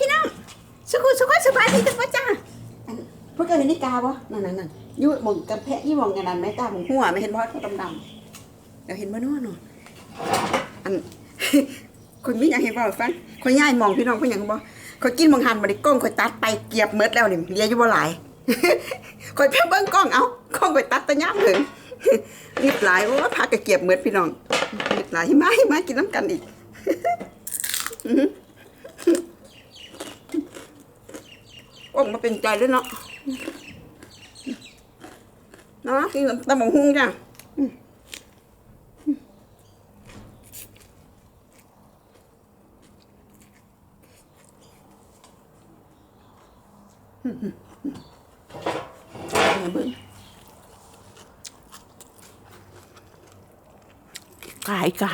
พี่น้องสุขุสุขสบายดีทุกคนจ้าอันพวกเจ้าเห็นนิกาบ่นั่นนั่นนั่นอยุ่หมองกำแพะยี่หมองกันนั่นไหมตาหมองหัวไม่เห็นบ่เขาดำๆเดี๋ยวเห็นบ่นู่นนู่นอันคนมีอย่างเห็นบ่ฟังคนย่ายมองพี่น้องเพิ่นหยังบ่เขากินหมองหันบ่ได้กล้องเขาตัดไปเกียบเมดแล้วนี่เหลืออยู่บ่หลายคอยเพิ่เบิ่งกล้องเอากล้องไปตัดแตะย่ำถึงรีบหลายโอ้พากะเกียบเมดพี่น้องรีบหลายหิมาหิมากินน้ำกันอีก โอ้มาเป็นใจด้วยเนาะเนาะกินตำบักหุ่งจ้ะเบิ่งกายกา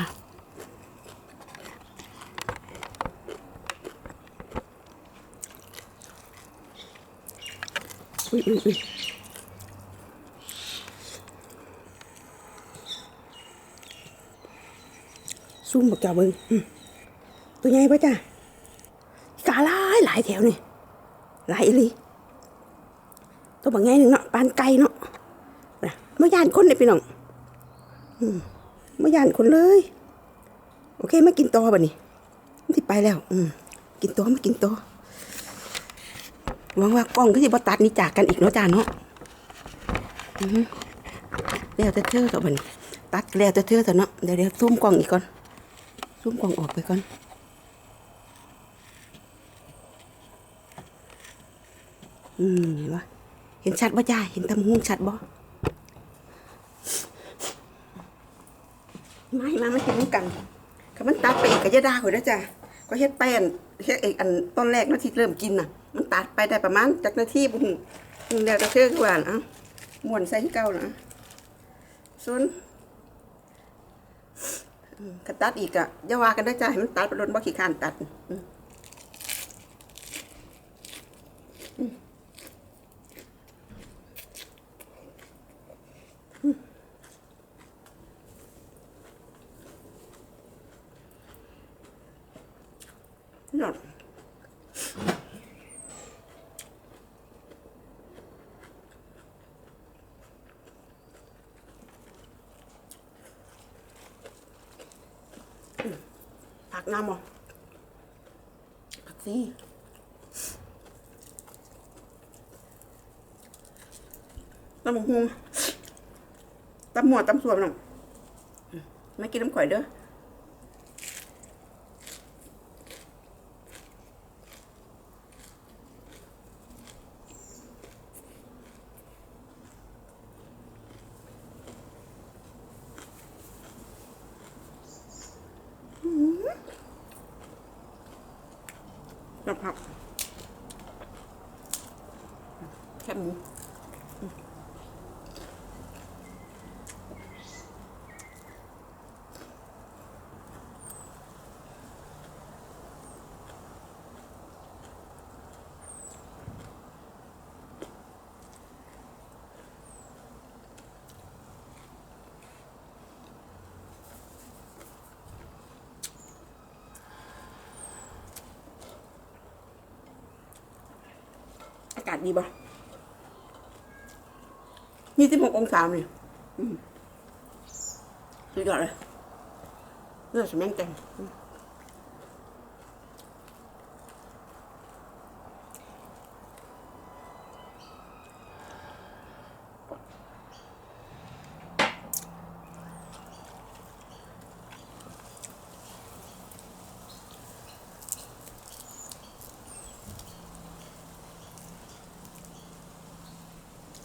อุ้ยอุ้ยอุ้ยซุ่มบักจ่าเบิงตัวใหญ่ปะจ้ะกาลายหลายแถวนี่หลายอีลีตัวบางไงหนึ่งเนาะปานไก่เนาะนะไม่ยานคนเลยพี่น้องอืมไม่ยานคนเลย โอเคมากินตัวบ่นี่ที่ไปแล้ว อืมกินตัวมากินตัว หวังว่ากล้องก็สิบ่ตัดนี่จากกันอีกเนาะจ้าเนาะแล้วแต่เธอต่อบันตัดแล้วแต่เธอต่อเนาะเดี๋ยวเดี๋ยวซูมกล้องอีกก่อนซูมกล้องออกไปก่อนอืมเห็นปะเห็นชัดบ่จ้าเห็นตำหุ้งชัดบ่ไม่มาไม่เห็นกันคำมันตัดไปอีกก็จะด่าข่อยนะจ้ะก็เฮ็ดแป้นเฮ็ดไอ้อันตอนแรกเนะที่เริ่มกินน่ะ มันตัดไปได้ประมาณจักนาทีบุ้งบุ้งแล้วจะเชื่อว่านะม้วนใส่ที่เก่านะส่วนอืมก็ตัดอีกอะอย่าว่ากันได้จ้ะให้มันตัดไปโดนบ่ขี้คร้านตัดอืมอืมอืมยอด ผักน้ำบ่ผักซีตำบักหูตำหมวดตำสวนน่ะไม่กินน้ำข่อยเด้อ กับผักแคบหมูากาศดีบ่ยี่สิบหกองศาเลยสุดยอดเลยเลือดสมังแตง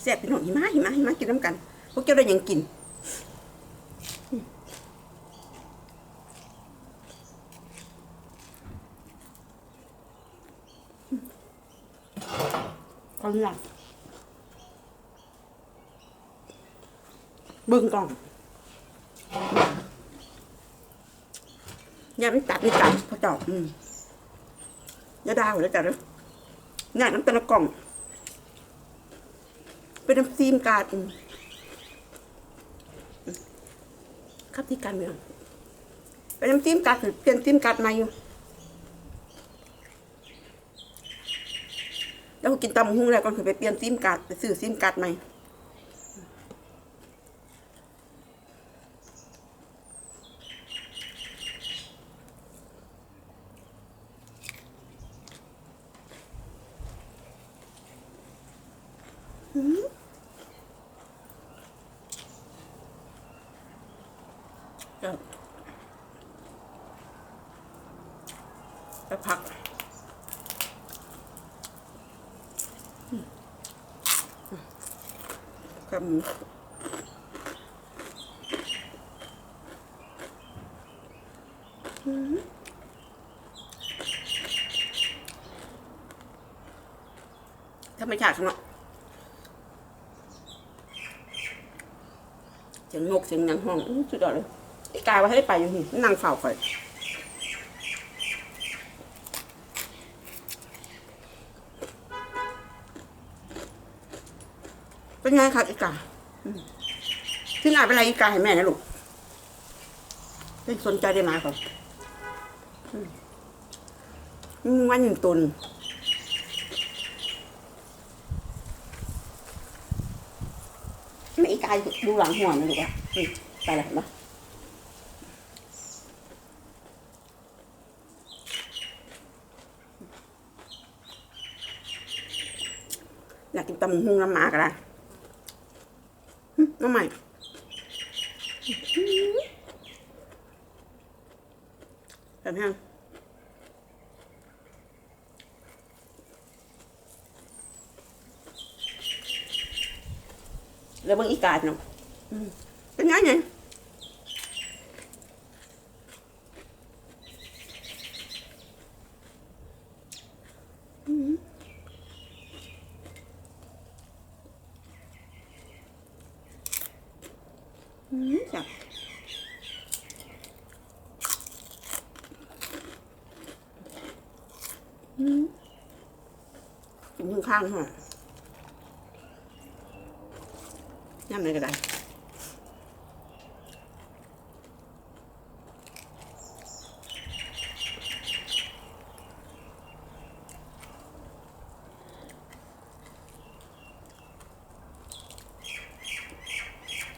แซ่บพี่น้องหิมะหิมะหิมะกินน้ำกัน พวกเจ้าได้หยังกินอืมขอหลับเบิ่งกล่องอย่าไปตัดนี่ตัดพอจอบอืมอย่าดาวเลยจ้ะเด้อง่ายน้ำตาลกล่อง เป็นน้ำซีมกาดครับที่การเมืองเป็นน้ำซีมกาดเปลี่ยนซีมกาดมาอยู่แล้วกินตำหุ้งแล้วก็คือไปเปลี่ยนซีมกาดไปซื้อซีมกาดใหม่ ไปพักกับหมูอืมธรรมชาติข้างนอกเสียงนกเสียงหยังห้องอสุดยอดเลย กายว่าให้ไปอยู่นี่นั่งเฝ้าคอยเป็นไงครับอีกาที่งานเป็นไรอีกาให้แม่นะลูกไม่สนใจได้มาก่อนอืมอืมวันหนึ่งตุนไม่อีกาดูหลังหัวนะลูกอะไปแล้วเห็นปะอยา กินตำบักหุ่งน้ำหมากอะไรน้ำใหม่แบบนี้แล้วเบิ่งอีกาดเนาะเป็นไงเนี่ย จับอืมกินข้างหน่อยย่ำไหนก็ได้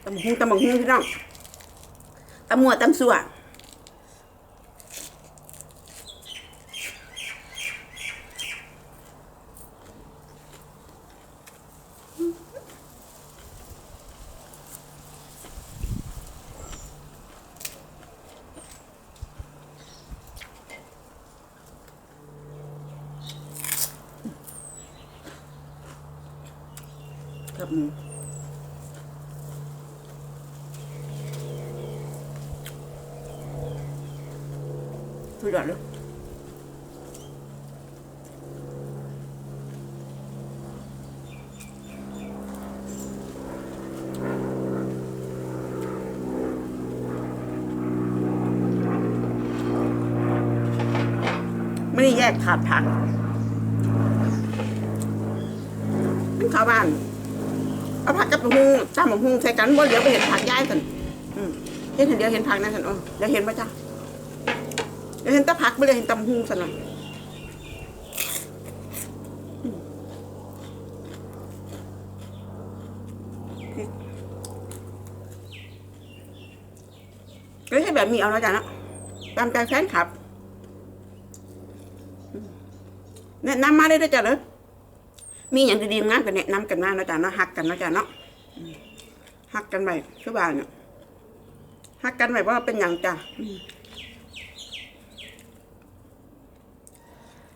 ตำบักหุ่งตำบักหุ่งพี่น้องตำมัวตำสัวครับหมู สุดยอดเลยไม่ได้แยกขาดผักเป็นข้าวบ้าน เอาผักกับหมูหุ้งตำหมูหุ้งใส่กันบ่เดี๋ยวไปเห็นผักย้ายกันเห็นเห็นเดียวเห็นผักนั่นกันอ๋อเดี๋ยวเห็นปะจ๊ะ เดี๋ยวเห็นแตะพักไม่ได้เห็นตำหุงสันหน่อยก็ให้แบบมีเอาแล้วจ้ะนะตามใจแฟนคลับแนะนำมาได้ด้วยจ้ะเลยมีอย่างดีๆงานกันแนะนำกันมาแล้วจ้ะเนาะฮักกันแล้วจ้ะเนาะฮักกันไปคือบ้านเนี่ยฮักกันไปว่าเป็นอย่างจ้ะ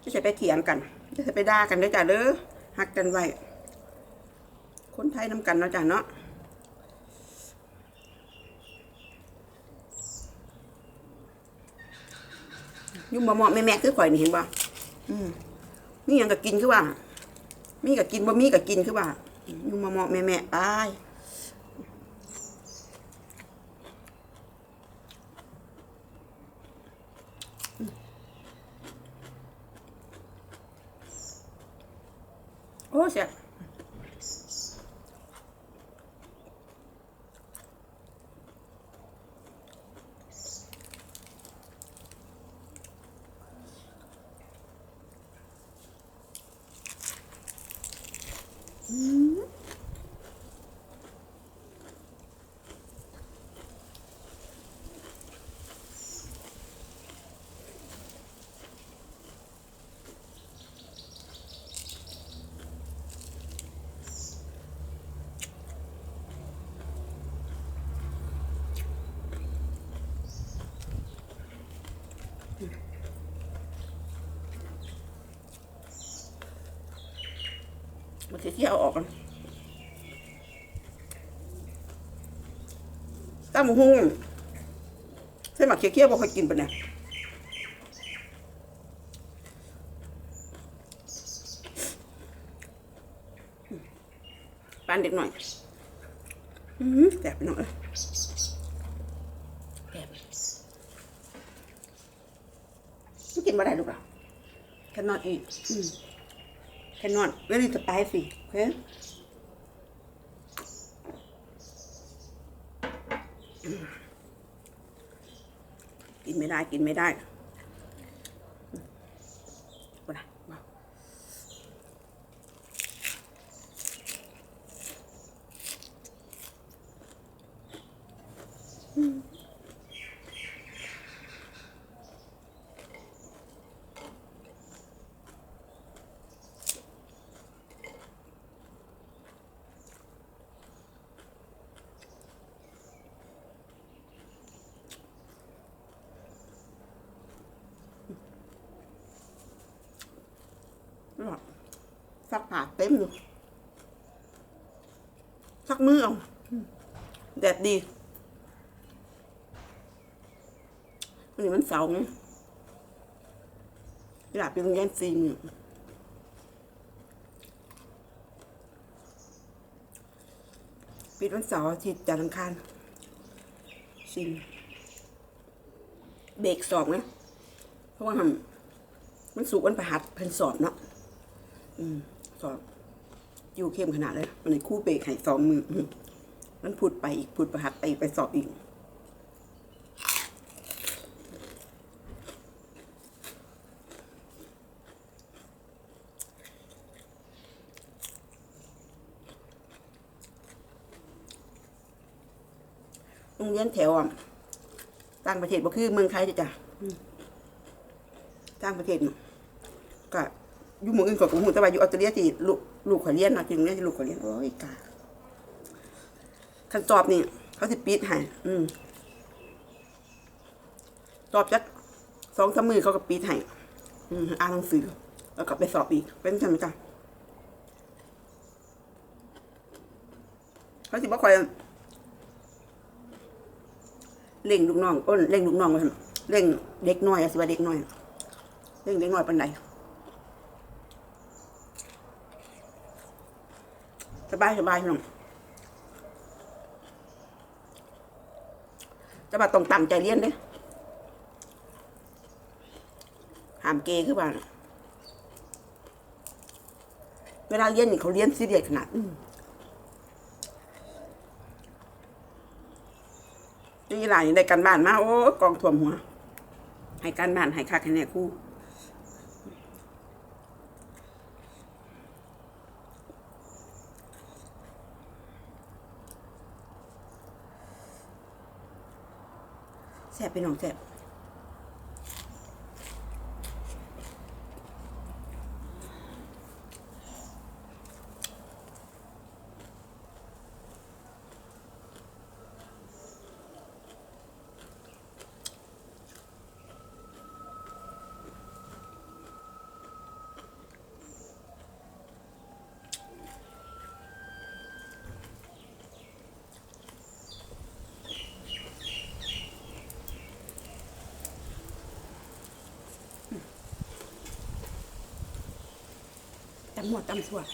จะใส่ไปเถียงกันจะใส่ไปด่ากันด้อจ้ะเด้อหักกันไว้คนไทยน้ำกันเนาะจ้ะเนาะยุ่งบ่เหมาะแม่แม่คือข่อยนี่เห็นบ่อืมมีหยังก็กินคือว่า มีก็กินบ่มีก็กินคือว่ายุ่งบ่เหมาะแม่แม่ไปโอ้เสียมั น จะเที่ยวเอาออกกันตั้มหุ้งใส่หมักเคี้ยวๆบ่ค่อยกินปะเนี่ยปานเด็กหน่อยอืมแสบไปหน่อยแสบกินมาได้หรือเปล่า cannot eat อืม cannot very spicy okay กินไม่ได้กินไม่ได้มาละมา ซักผาเต็มอยู่ซักมือเอาแดดดีวันนี้มันเสาร์ไงอยากไปโรงเรียนสี่มือปิดวันเสาร์อาทิตย์จันทร์อังคารสี่มื้อเบรกสอบไงเพราะว่ามันสูกวันประหัสเพิ่นสอบเนาะสอ บอยู่เข้มขนาดเลยวันนี้คู่เบรกให้สองมือมันพูดไปอีกพูดประหัดไปไปสอบอีกโรงเรียนแถวอะต่างประเทศบ่คือเมืองไทยเด้อจ้ะต่างประเทศเนาะ อยู่หมู่อื่นก็กูหูแต่ว่าอยู่ออสเตรเลียที่ลูกลูกขอยเรียนเนาะจริงเนี่ยที่ลูกขอยเรียนโอ้ยกาคันสอบนี่เขาสิปิดให้อืมสอบจักสองสามมือเขาก็ปิดให้อืมอ่านหนังสือ แล้วก็ไปสอบอีก เป็นจังไหมจ้ะเขาสิบ่คอยเล่งลูกน้องอ้นเล่งลูกน้องว่าเล่งเด็กน้อยสิว่าเด็กน้อยเล่งเด็กน้อยปานใด บายสบายพี่น้องจะมาต้องตั้งใจเรียนเด้หามเกย์คือว่าเวลาเรียนนี่เขาเรียนซีเรียสขนาดอืมนี่หลานนี่ได้การบ้านมาโอ้กองท่วมหัว ให้การบ้านให้คักให้แน่ค แสบเป็น้องแสบ ตำหมวดตำส่วน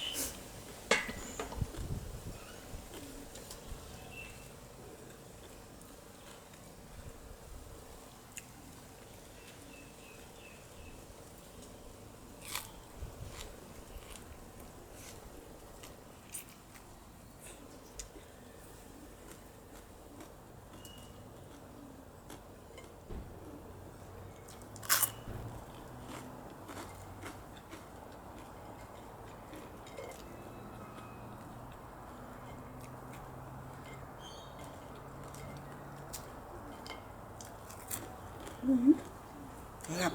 ครับ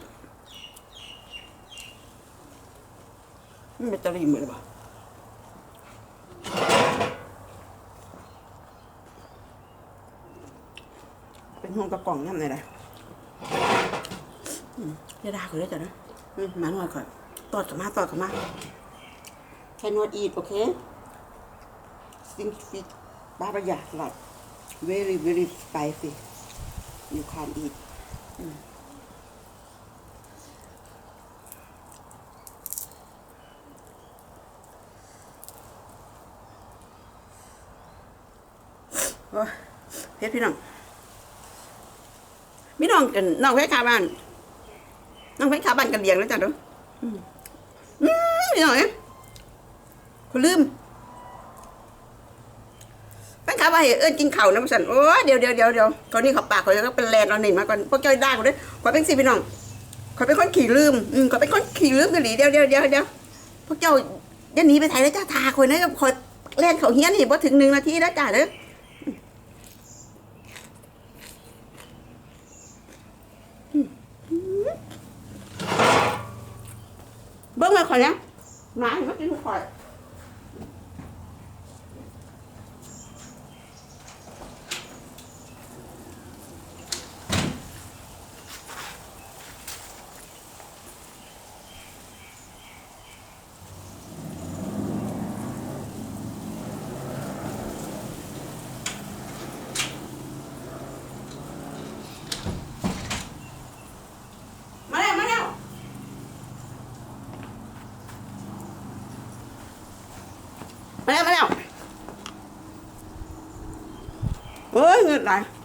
มันเป็นตะลีเหมือนหรือเปล่เป็นห่วงกระกล่องน้ำไหนล่ะอืมอย่าด่าเขาเลยจ้ะนะมาหน่อยก่อนตอดกับมาตอดกับมา cannot eat okay think fit Baba yeah like very very spicy you can't eat เพชรพี่น้องพี่น้องกันน้องเพชรขาบ้าน น้องเพชรขาบ้านกันเลี้ยงแล้วจ้ะเดูอืมอืมพี่น้องเอ้ยเขาลืม แฟนขาบ้านเอิ้นกินเข้านะพี่สันโอ้เดี๋ยวเดี๋ยวเดี๋ยวเดี๋ยวคนนี้เขาปากเขาจะเป็นแลนเราหนิมาก่อนพวกเจ้าด่ากูด้วยขอเป็นสิพี่น้องขอเป็นคนขี่ลืมอืมขอเป็นคนขี่ลืมกันหลีเดี๋ยวเดี๋ยวเดี๋ยวเดี๋ยวพวกเจ้าอย่าหนีไปไทยแล้วจ้าทาคนนะคอยแล่นเขาเฮี้ยนนี่พอถึงหนึ่งนาทีแล้วจ้าเด้อเบิ้งมาข่อยนะมาเห็นว่ากินข่อยมาแล้วมาแล้ว มาแล้วมาแล้ว เ